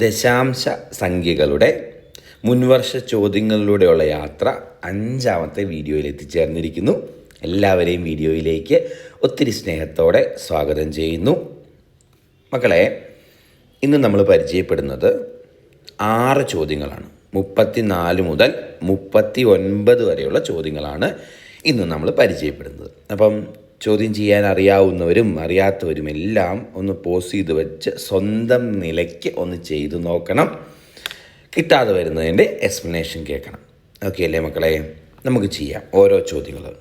ദശാംശ സംഖ്യകളുടെ മുൻവർഷ ചോദ്യങ്ങളിലൂടെയുള്ള യാത്ര അഞ്ചാമത്തെ വീഡിയോയിൽ എത്തിച്ചേർന്നിരിക്കുന്നു. എല്ലാവരെയും വീഡിയോയിലേക്ക് ഒത്തിരി സ്നേഹത്തോടെ സ്വാഗതം ചെയ്യുന്നു. മക്കളെ ഇന്ന് നമ്മൾ പരിചയപ്പെടുന്നത് ആറ് ചോദ്യങ്ങളാണ്. മുപ്പത്തിനാല് മുതൽ മുപ്പത്തി ഒൻപത് വരെയുള്ള ചോദ്യങ്ങളാണ് ഇന്ന് നമ്മൾ പരിചയപ്പെടുന്നത്. അപ്പം ചോദ്യം ചെയ്യാൻ അറിയാവുന്നവരും അറിയാത്തവരും എല്ലാം ഒന്ന് പോസ് ചെയ്ത് വെച്ച് സ്വന്തം നിലയ്ക്ക് ഒന്ന് ചെയ്തു നോക്കണം. കിട്ടാതെ വരുന്നതിന്റെ എക്സ്പ്ലനേഷൻ കേൾക്കണം. ഓക്കെ അല്ലേ മക്കളെ? നമുക്ക് ചെയ്യാം ഓരോ ചോദ്യങ്ങൾ.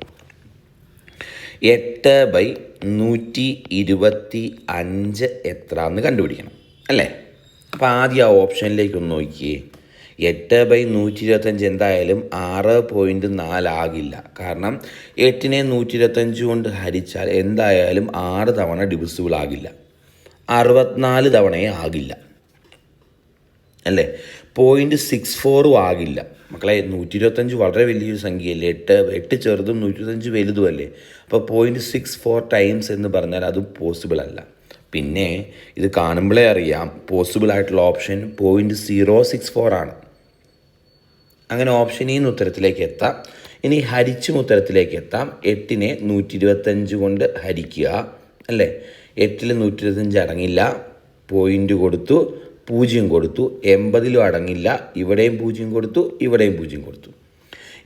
എട്ട് ബൈ നൂറ്റി ഇരുപത്തി അഞ്ച് എത്ര എന്ന് കണ്ടുപിടിക്കണം. അല്ലേ? അപ്പോൾ ആദ്യം ആ ഓപ്ഷനിലേക്ക് ഒന്ന് നോക്കിയേ. എട്ട് ബൈ നൂറ്റി ഇരുപത്തഞ്ച് എന്തായാലും ആറ് പോയിന്റ് നാലാകില്ല കാരണം എട്ടിനെ നൂറ്റി ഇരുപത്തഞ്ച് കൊണ്ട് ഹരിച്ചാൽ എന്തായാലും ആറ് തവണ ഡിവിസിബിൾ ആകില്ല. അറുപത്തിനാല് തവണയെ ആകില്ല. അല്ലേ? പോയിന്റ് സിക്സ് ഫോറും ആകില്ല. മക്കളെ നൂറ്റി ഇരുപത്തഞ്ച് വളരെ വലിയൊരു സംഖ്യയല്ലേ? എട്ട് എട്ട് ചെറുതും നൂറ്റി ഇരുപത്തഞ്ച് വലുതുമല്ലേ അപ്പോൾ പോയിന്റ് സിക്സ് ഫോർ ടൈംസ് എന്ന് പറഞ്ഞാൽ അത് പോസിബിൾ അല്ല. പിന്നെ ഇത് കാണുമ്പോഴേ അറിയാം പോസിബിൾ ആയിട്ടുള്ള option point zero six four ആണ്. അങ്ങനെ ഓപ്ഷനിൽ നിന്ന് ഉത്തരത്തിലേക്ക് എത്താം. ഇനി ഹരിച്ചും ഉത്തരത്തിലേക്ക് എത്താം. എട്ടിനെ നൂറ്റി ഇരുപത്തഞ്ച് കൊണ്ട് ഹരിക്കുക. അല്ലേ? എട്ടിൽ നൂറ്റി ഇരുപത്തഞ്ച് അടങ്ങില്ല. പോയിന്റ് കൊടുത്തു. പൂജ്യം കൊടുത്തു. എൺപതിലും അടങ്ങില്ല. ഇവിടെയും പൂജ്യം കൊടുത്തു. ഇവിടെയും പൂജ്യം കൊടുത്തു.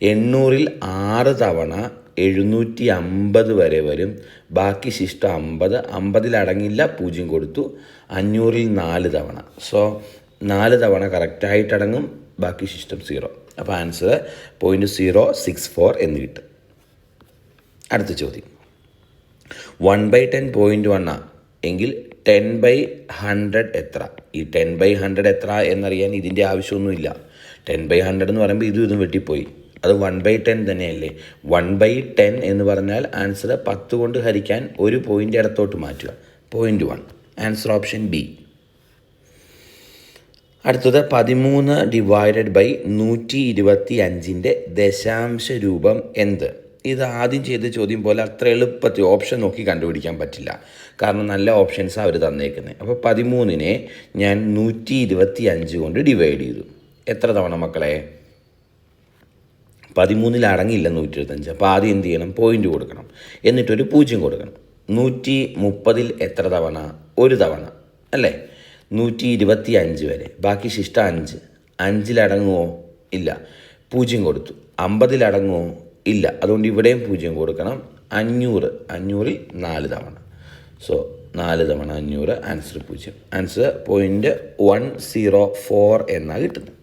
എണ്ണൂറിൽ ആറ് തവണ എഴുന്നൂറ്റി അമ്പത് വരെ വരും. ബാക്കി ശിഷ്ടം അമ്പത്. അമ്പതിൽ അടങ്ങില്ല. പൂജ്യം കൊടുത്തു. അഞ്ഞൂറിൽ നാല് തവണ. സോ നാല് തവണ കറക്റ്റായിട്ട് അടങ്ങും. ബാക്കി ശിഷ്ടം സീറോ അപ്പോൾ answer point zero six four എന്ന് കിട്ടും. അടുത്ത ചോദ്യം. വൺ ബൈ ടെൻ പോയിന്റ് വണ്ണാ എങ്കിൽ ടെൻ ബൈ ഹൺഡ്രഡ് എത്ര? ഈ ടെൻ ബൈ ഹൺഡ്രഡ് എത്ര എന്നറിയാൻ ഇതിന്റെ ആവശ്യമൊന്നുമില്ല. ടെൻ ബൈ ഹൺഡ്രഡ് എന്ന് പറയുമ്പോൾ ഇതും ഇതും വെട്ടിപ്പോയി. അത് വൺ ബൈ ടെൻ തന്നെയല്ലേ? വൺ ബൈ ടെൻ എന്ന് പറഞ്ഞാൽ ആൻസർ പത്ത് കൊണ്ട് ഹരിക്കാൻ ഒരു പോയിന്റ് ഇടത്തോട്ട് മാറ്റുക. Point one answer option B അടുത്തത് പതിമൂന്ന് ഡിവൈഡഡ് ബൈ നൂറ്റി ഇരുപത്തി അഞ്ചിന്റെ ദശാംശ രൂപം എന്ത്? ഇത് ആദ്യം ചെയ്ത ചോദ്യം പോലെ അത്ര എളുപ്പത്തിൽ ഓപ്ഷൻ നോക്കി കണ്ടുപിടിക്കാൻ പറ്റില്ല. കാരണം നല്ല ഓപ്ഷൻസ് അവർ തന്നേക്കുന്നത് അപ്പോൾ പതിമൂന്നിനെ ഞാൻ നൂറ്റി ഇരുപത്തി അഞ്ച് കൊണ്ട് ഡിവൈഡ് ചെയ്തു. എത്ര തവണ മക്കളെ? പതിമൂന്നിൽ അടങ്ങിയില്ല നൂറ്റി ഇരുപത്തഞ്ച് അപ്പോൾ ആദ്യം എന്ത് ചെയ്യണം? പോയിന്റ് കൊടുക്കണം. എന്നിട്ടൊരു പൂജ്യം കൊടുക്കണം. നൂറ്റി മുപ്പതിൽ എത്ര തവണ? ഒരു തവണ. അല്ലേ? നൂറ്റി ഇരുപത്തി അഞ്ച് വരെ. ബാക്കി ശിഷ്ട അഞ്ച്. അഞ്ചിലടങ്ങുമോ ഇല്ല. പൂജ്യം കൊടുത്തു. അമ്പതിലടങ്ങുമോ ഇല്ല. അതുകൊണ്ട് ഇവിടെയും പൂജ്യം കൊടുക്കണം. അഞ്ഞൂറ്. അഞ്ഞൂറിൽ നാല് തവണ. സോ നാല് തവണ അഞ്ഞൂറ്. ആൻസർ പൂജ്യം. Answer point one zero four എന്നാണ് കിട്ടുന്നത്.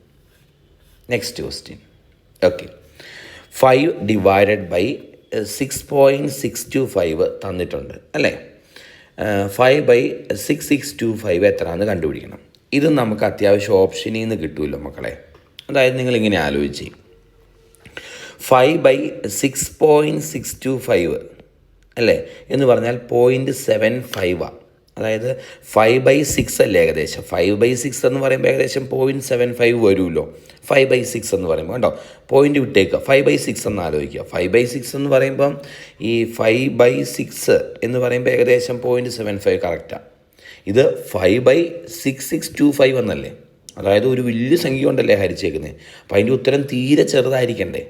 Next question okay five divided by six point six two five തന്നിട്ടുണ്ട്. അല്ലേ? Five by six six two five എത്രയാണെന്ന് കണ്ടുപിടിക്കണം. ഇത് നമുക്ക് അത്യാവശ്യം ഓപ്ഷനിൽ നിന്ന് കിട്ടുമല്ലോ മക്കളെ. അതായത് നിങ്ങളിങ്ങനെ ആലോചിച്ച്. Five by six point six two five അല്ലേ? എന്ന് പറഞ്ഞാൽ പോയിന്റ് സെവൻ ഫൈവാണ് അതായത് ഫൈവ് ബൈ സിക്സ് അല്ലേ ഏകദേശം? ഫൈവ് ബൈ സിക്സ് എന്ന് പറയുമ്പോൾ ഏകദേശം പോയിന്റ് സെവൻ ഫൈവ് വരുമല്ലോ. ഫൈവ് ബൈ സിക്സ് എന്ന് പറയുമ്പോൾ കണ്ടോ? പോയിന്റ് വിട്ടേക്കുക ഫൈവ് ബൈ സിക്സ് എന്ന് ആലോചിക്കുക. ഫൈവ് ബൈ സിക്സ് എന്ന് പറയുമ്പം ഈ ഫൈവ് ബൈ സിക്സ് എന്ന് പറയുമ്പോൾ ഏകദേശം പോയിന്റ് സെവൻ ഫൈവ് കറക്റ്റാണ് ഇത് five by six six two five എന്നല്ലേ? അതായത് ഒരു വലിയ സംഖ്യ കൊണ്ടല്ലേ ഹരിച്ചേക്കുന്നത് അപ്പോൾ അതിന്റെ ഉത്തരം തീരെ ചെറുതായിരിക്കണ്ടേ?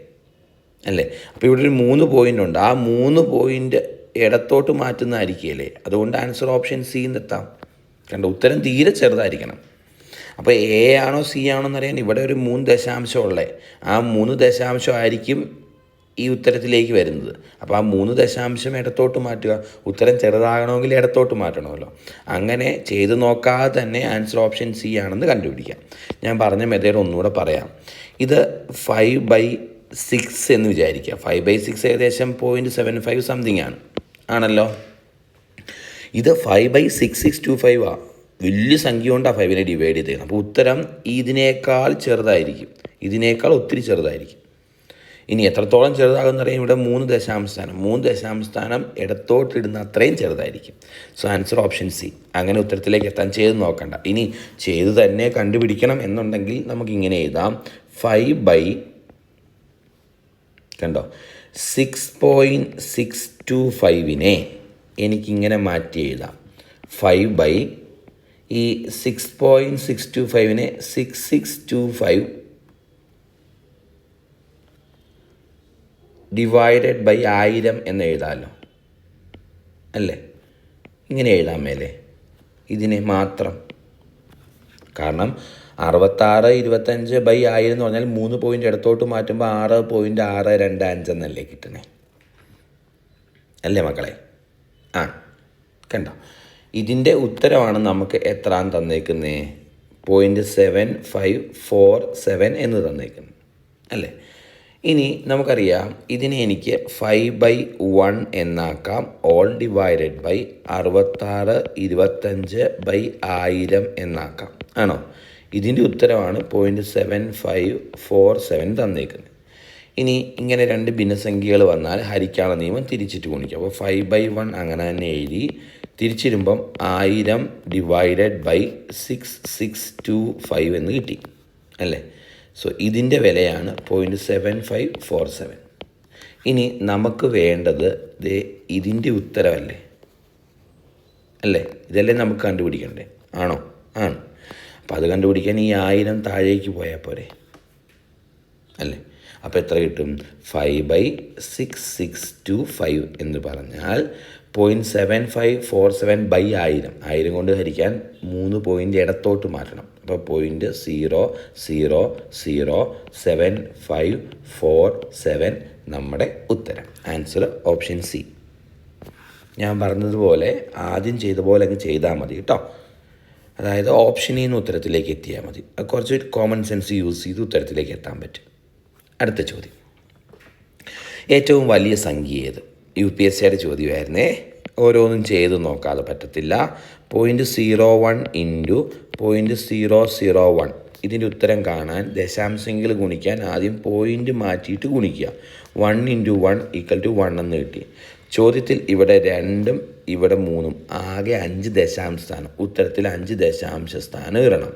അല്ലേ? അപ്പോൾ ഇവിടെ ഒരു മൂന്ന് പോയിന്റ് ഉണ്ട്. ആ മൂന്ന് പോയിന്റ് ഇടത്തോട്ട് മാറ്റുന്നതായിരിക്കുകയല്ലേ അതുകൊണ്ട് ആൻസർ ഓപ്ഷൻ സി എത്താം കണ്ട? ഉത്തരം തീരെ ചെറുതായിരിക്കണം. അപ്പോൾ എ ആണോ സി ആണോ എന്നറിയാൻ ഇവിടെ ഒരു മൂന്ന് ദശാംശം ഉള്ളേ. ആ മൂന്ന് ദശാംശം ആയിരിക്കും ഈ ഉത്തരത്തിലേക്ക് വരുന്നത്. അപ്പോൾ ആ മൂന്ന് ദശാംശം ഇടത്തോട്ട് മാറ്റുക. ഉത്തരം ചെറുതാകണമെങ്കിൽ ഇടത്തോട്ട് മാറ്റണമല്ലോ. അങ്ങനെ ചെയ്ത് നോക്കാതെ തന്നെ ആൻസർ ഓപ്ഷൻ സി ആണെന്ന് കണ്ടുപിടിക്കാം. ഞാൻ പറഞ്ഞ മെത്തേഡ് ഒന്നുകൂടെ പറയാം. ഇത് ഫൈവ് ബൈ സിക്സ് എന്ന് വിചാരിക്കുക. ഫൈവ് ബൈ സിക്സ് ഏകദേശം പോയിന്റ് സെവൻ ഫൈവ് സംതിങ് ആണ്. ആണല്ലോ. ഇത് five by six six two five ആ. വലിയ സംഖ്യ കൊണ്ടാണ് ഫൈവിനെ ഡിവൈഡ് ചെയ്തത് അപ്പോൾ ഉത്തരം ഇതിനേക്കാൾ ചെറുതായിരിക്കും. ഇതിനേക്കാൾ ഒത്തിരി ചെറുതായിരിക്കും. ഇനി എത്രത്തോളം ചെറുതാകുമെന്ന് അറിയാം? ഇവിടെ മൂന്ന് ദശാംശ സ്ഥാനം മൂന്ന് ദശാംശ സ്ഥാനം ഇടത്തോട്ടിടുന്ന അത്രയും ചെറുതായിരിക്കും. സോ ആൻസർ ഓപ്ഷൻ സി അങ്ങനെ ഉത്തരത്തിലേക്ക് എത്താൻ ചെയ്ത് നോക്കണ്ട. ഇനി ചെയ്ത് തന്നെ കണ്ടുപിടിക്കണം എന്നുണ്ടെങ്കിൽ നമുക്ക് ഇങ്ങനെ എഴുതാം. ഫൈവ് ബൈ കണ്ടോ? സിക്സ് പോയിന്റ് സിക്സ് ടു ഫൈവിനെ എനിക്കിങ്ങനെ മാറ്റി എഴുതാം. ഫൈവ് ബൈ ഈ six point six two ഫൈവിനെ six six two five divided by ആയിരം എന്ന് എഴുതാമല്ലോ അല്ലേ? ഇങ്ങനെ എഴുതാൻ മേലെ. ഇതിനെ മാത്രം. കാരണം അറുപത്താറ് ഇരുപത്തഞ്ച് ബൈ ആയിരം എന്ന് പറഞ്ഞാൽ മൂന്ന് പോയിന്റ് ഇടത്തോട്ട് മാറ്റുമ്പോൾ ആറ് പോയിന്റ് ആറ് രണ്ട് അഞ്ച് എന്നല്ലേ കിട്ടണേ? അല്ലേ മക്കളെ? ആ കണ്ടോ? ഇതിന്റെ ഉത്തരമാണ് നമുക്ക് എത്രാൻ തന്നേക്കുന്നേ? Point seven five four seven എന്ന് തന്നേക്കുന്നു. അല്ലേ? ഇനി നമുക്കറിയാം ഇതിനെ എനിക്ക് ഫൈവ് ബൈ വൺ എന്നാക്കാം. ഓൾ ഡിവൈഡഡ് ബൈ അറുപത്താറ് ഇരുപത്തഞ്ച് ബൈ ആയിരം എന്നാക്കാം. ആണോ? ഇതിന്റെ ഉത്തരമാണ് point seven five four seven തന്നേക്കുന്നത്. ഇനി ഇങ്ങനെ രണ്ട് ഭിന്നസംഖ്യകൾ വന്നാൽ ഹരിക്കാനുള്ള നിയമം തിരിച്ചിട്ട് ഗുണിക്കും. അപ്പോൾ ഫൈവ് ബൈ വൺ അങ്ങനെ തന്നെ എഴുതി തിരിച്ചിരുമ്പം ആയിരം divided by six six two five എന്ന് കിട്ടി. അല്ലേ? സോ ഇതിന്റെ വിലയാണ് point seven five four seven ഇനി നമുക്ക് വേണ്ടത് ദേ ഇതിന്റെ ഉത്തരമല്ലേ? അല്ലേ? ഇതല്ലേ നമുക്ക് കണ്ടുപിടിക്കണ്ടേ? ആണോ? ആണ്. അപ്പോൾ അത് കണ്ടുപിടിക്കാൻ ഈ ആയിരം താഴേക്ക് പോയാൽ പോരെ. അല്ലേ? അപ്പോൾ എത്ര കിട്ടും? Five by six six two five എന്ന് പറഞ്ഞാൽ point seven five four seven by ആയിരം. ആയിരം കൊണ്ട് ഹരിക്കാൻ മൂന്ന് പോയിന്റ് ഇടത്തോട്ട് മാറ്റണം. അപ്പോൾ point zero zero zero seven five four seven നമ്മുടെ ഉത്തരം. ആൻസർ ഓപ്ഷൻ സി ഞാൻ പറഞ്ഞതുപോലെ ആദ്യം ചെയ്ത പോലെ അങ്ങ് ചെയ്താൽ മതി കേട്ടോ. അതായത് ഓപ്ഷനിൽ നിന്ന് ഉത്തരത്തിലേക്ക് എത്തിയാൽ മതി. കുറച്ച് കോമൺ സെൻസ് യൂസ് ചെയ്ത് ഉത്തരത്തിലേക്ക് എത്താൻ പറ്റും. അടുത്ത ചോദ്യം. ഏറ്റവും വലിയ സംഖ്യ ഏത്? യു പി എസ് സിയുടെ ചോദ്യമായിരുന്നേ. ഓരോന്നും ചെയ്ത് നോക്കാതെ പറ്റത്തില്ല. Point zero one into point zero zero one ഇതിന്റെ ഉത്തരം കാണാൻ ദശാംശങ്ങൾ ഗുണിക്കാൻ ആദ്യം പോയിന്റ് മാറ്റിയിട്ട് ഗുണിക്കുക. One into one equal to one എന്ന് കിട്ടി. ചോദ്യത്തിൽ ഇവിടെ രണ്ടും ഇവിടെ മൂന്നും ആകെ അഞ്ച് ദശാംശ സ്ഥാനം. ഉത്തരത്തിൽ അഞ്ച് ദശാംശ സ്ഥാനം ഇടണം.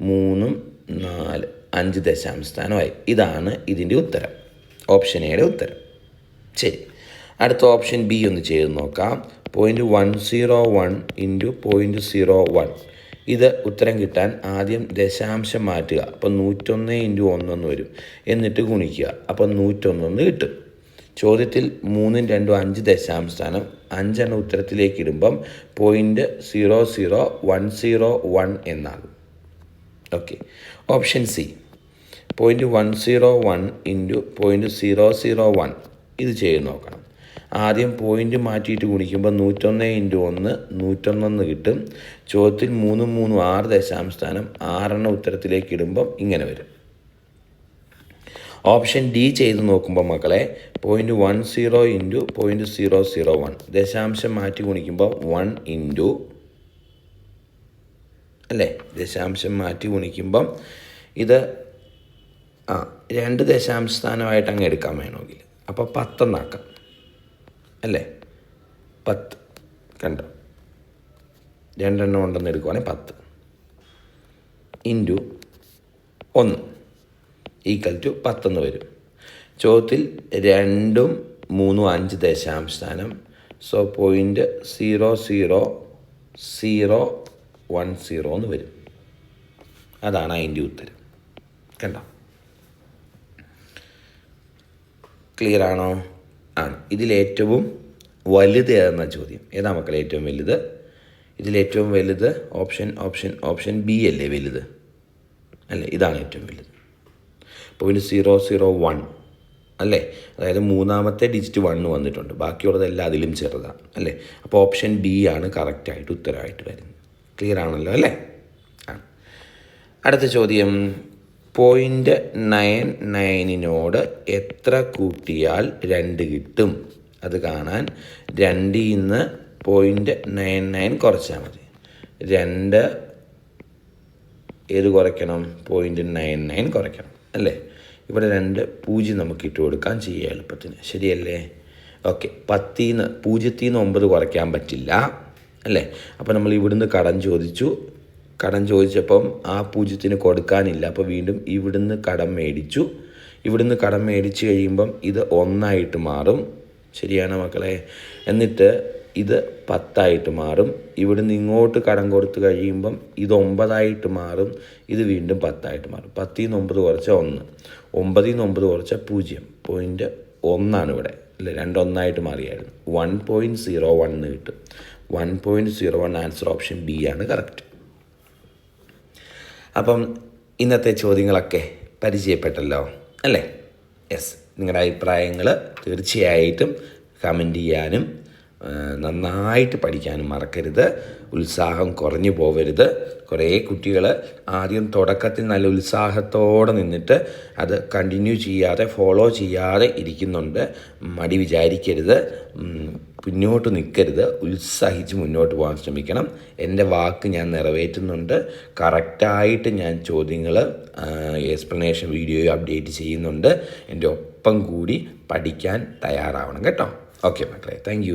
മൂന്നും നാല് അഞ്ച് ദശാംശ സ്ഥാനമായി. ഇതാണ് ഇതിന്റെ ഉത്തരം. ഓപ്ഷൻ എയുടെ ഉത്തരം. ശരി. അടുത്ത ഓപ്ഷൻ ബി ഒന്ന് ചെയ്ത് നോക്കാം. Point one zero one into point zero one ഇത് ഉത്തരം കിട്ടാൻ ആദ്യം ദശാംശം മാറ്റുക. അപ്പോൾ നൂറ്റൊന്ന് ഇന്റു ഒന്നെന്ന് വരും. എന്നിട്ട് ഗുണിക്കുക. അപ്പോൾ നൂറ്റൊന്നെന്ന് കിട്ടും. ചോദ്യത്തിൽ മൂന്നും രണ്ടും അഞ്ച് ദശാംശ സ്ഥാനം അഞ്ചെണ്ണം ഉത്തരത്തിലേക്ക് ഇടുമ്പം point zero zero one zero one എന്നാകും. Okay option C point one zero one into point zero zero one ഇത് ചെയ്ത് നോക്കണം. ആദ്യം പോയിന്റ് മാറ്റിയിട്ട് ഗുണിക്കുമ്പോൾ നൂറ്റൊന്ന് ഇന്റു ഒന്ന് നൂറ്റൊന്നെന്ന് കിട്ടും. ചോദ്യത്തിൽ മൂന്നും മൂന്നും ആറ് ദശാംശ സ്ഥാനം ആറെണ്ണം ഉത്തരത്തിലേക്ക് ഇടുമ്പം ഇങ്ങനെ വരും. ഓപ്ഷൻ ഡി ചെയ്ത് നോക്കുമ്പോൾ മക്കളെ point one zero into point zero zero one ദശാംശം മാറ്റി ഗുണിക്കുമ്പോൾ വൺ ഇന്റു അല്ലേ? ദശാംശം മാറ്റി ഗുണിക്കുമ്പം ഇത് ആ രണ്ട് ദശാംശ സ്ഥാനമായിട്ട് അങ്ങ് എടുക്കാൻ വേണമെങ്കിൽ. അപ്പോൾ പത്തെന്നാക്കാം. അല്ലേ? പത്ത്. കണ്ടോ? രണ്ടെണ്ണം ഉണ്ടെന്ന് എടുക്കുവാണെങ്കിൽ പത്ത്. ഇന്റു ഒന്ന്. ഈക്വൽ ടു പത്തെന്ന് വരും. ചോദ്യത്തിൽ രണ്ടും മൂന്നും അഞ്ച് ദശാംശസ്ഥാനം so point zero zero zero one zero എന്ന് വരും. അതാണ് അതിന്റെ ഉത്തരം. കണ്ടോ? ക്ലിയർ ആണോ? ആണ്. ഇതിലേറ്റവും വലുത് ഏതെന്ന ചോദ്യം? ഏതാ മക്കളെ ഏറ്റവും വലുത്? ഇതിലേറ്റവും വലുത് ഓപ്ഷൻ ഓപ്ഷൻ ഓപ്ഷൻ ബി അല്ലേ വലുത്? അല്ലേ? ഇതാണ് ഏറ്റവും വലുത്. പോയിന്റ് സീറോ സീറോ വൺ അല്ലേ? അതായത് മൂന്നാമത്തെ ഡിജിറ്റ് വണ്ണ് വന്നിട്ടുണ്ട്. ബാക്കിയുള്ളതെല്ലാം അതിലും ചെറുതാണ് അല്ലേ? അപ്പോൾ ഓപ്ഷൻ ബി ആണ് കറക്റ്റായിട്ട് ഉത്തരമായിട്ട് വരുന്നത്. ക്ലിയർ ആണല്ലോ അല്ലേ? അടുത്ത ചോദ്യം. പോയിന്റ് നയൻ നയനിനോട് എത്ര കൂട്ടിയാൽ രണ്ട് കിട്ടും? അത് കാണാൻ രണ്ടിൽ നിന്ന് പോയിന്റ് നയൻ നയൻ കുറച്ചാൽ മതി. രണ്ട് ഏത് കുറയ്ക്കണം? പോയിന്റ് നയൻ നയൻ കുറയ്ക്കണം. അല്ലേ? ഇവിടെ രണ്ട് പൂജ്യം നമുക്ക് ഇട്ട് കൊടുക്കാൻ ചെയ്യാം എളുപ്പത്തിന്. ശരിയല്ലേ? ഓക്കെ. പത്തിൽ നിന്ന് പൂജ്യത്തിൽ നിന്ന് ഒമ്പത് കുറയ്ക്കാൻ പറ്റില്ല അല്ലേ? അപ്പോൾ നമ്മൾ ഇവിടുന്ന് കടം ചോദിച്ചു. കടം ചോദിച്ചപ്പം ആ പൂജ്യത്തിന് കൊടുക്കാനില്ല. അപ്പോൾ വീണ്ടും ഇവിടുന്ന് കടം മേടിച്ചു. ഇവിടുന്ന് കടം മേടിച്ച് കഴിയുമ്പം ഇത് ഒന്നായിട്ട് മാറും. ശരിയാണ് മക്കളെ? എന്നിട്ട് ഇത് പത്തായിട്ട് മാറും. ഇവിടുന്ന് ഇങ്ങോട്ട് കടം കൊടുത്ത് കഴിയുമ്പം ഇത് ഒമ്പതായിട്ട് മാറും. ഇത് വീണ്ടും പത്തായിട്ട് മാറും. പത്തിൽ നിന്ന് ഒമ്പത് കുറച്ച ഒന്ന്. ഒമ്പതിൽ നിന്ന് ഒമ്പത് കുറച്ച പൂജ്യം. പോയിന്റ് ഒന്നാണ് ഇവിടെ. അല്ലേ? രണ്ടൊന്നായിട്ട് മാറിയായിരുന്നു. വൺ പോയിന്റ് സീറോ വൺ എന്ന് കിട്ടും. One point zero one answer option B ആണ് കറക്റ്റ് അപ്പം ഇന്നത്തെ ചോദ്യങ്ങളൊക്കെ പരിചയപ്പെട്ടല്ലോ? അല്ലേ? യെസ് നിങ്ങളുടെ അഭിപ്രായങ്ങൾ തീർച്ചയായിട്ടും കമന്റ് ചെയ്യാനും നന്നായിട്ട് പഠിക്കാനും മറക്കരുത്. ഉത്സാഹം കുറഞ്ഞു പോവരുത്. കുറേ കുട്ടികൾ ആദ്യം തുടക്കത്തിൽ നല്ല ഉത്സാഹത്തോടെ നിന്നിട്ട് അത് കണ്ടിന്യൂ ചെയ്യാതെ ഫോളോ ചെയ്യാതെ ഇരിക്കുന്നുണ്ട്. മടി വിചാരിക്കരുത്. പിന്നോട്ട് നിൽക്കരുത്. ഉത്സാഹിച്ച് മുന്നോട്ട് പോകാൻ ശ്രമിക്കണം. എന്റെ വാക്ക് ഞാൻ നിറവേറ്റുന്നുണ്ട്. കറക്റ്റായിട്ട് ഞാൻ ചോദ്യങ്ങൾ എക്സ്പ്ലനേഷൻ വീഡിയോ അപ്ഡേറ്റ് ചെയ്യുന്നുണ്ട്. എന്റെ ഒപ്പം കൂടി പഠിക്കാൻ തയ്യാറാവണം കേട്ടോ. ഓക്കെ മക്കളെ താങ്ക്